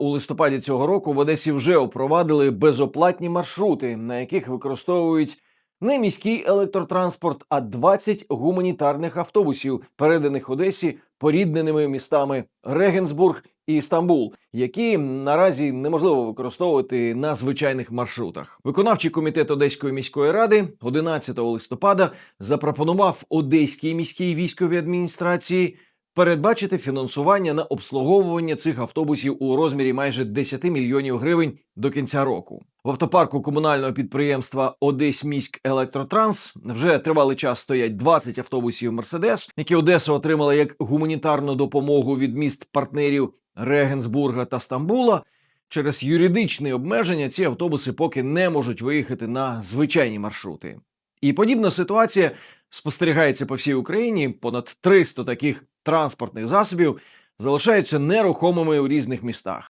У листопаді цього року в Одесі вже впровадили безоплатні маршрути, на яких використовують не міський електротранспорт, а 20 гуманітарних автобусів, переданих Одесі порідненими містами Регенсбург і Стамбул, які наразі неможливо використовувати на звичайних маршрутах. Виконавчий комітет Одеської міської ради 11 листопада запропонував Одеській міській військовій адміністрації передбачити фінансування на обслуговування цих автобусів у розмірі майже 10 мільйонів гривень до кінця року. В автопарку комунального підприємства Одесьміськ Електротранс вже тривалий час стоять 20 автобусів Мерседес, які Одеса отримала як гуманітарну допомогу від міст партнерів Регенсбурга та Стамбула. Через юридичні обмеження ці автобуси поки не можуть виїхати на звичайні маршрути. І подібна ситуація спостерігається по всій Україні. Понад 300 таких транспортних засобів залишаються нерухомими у різних містах.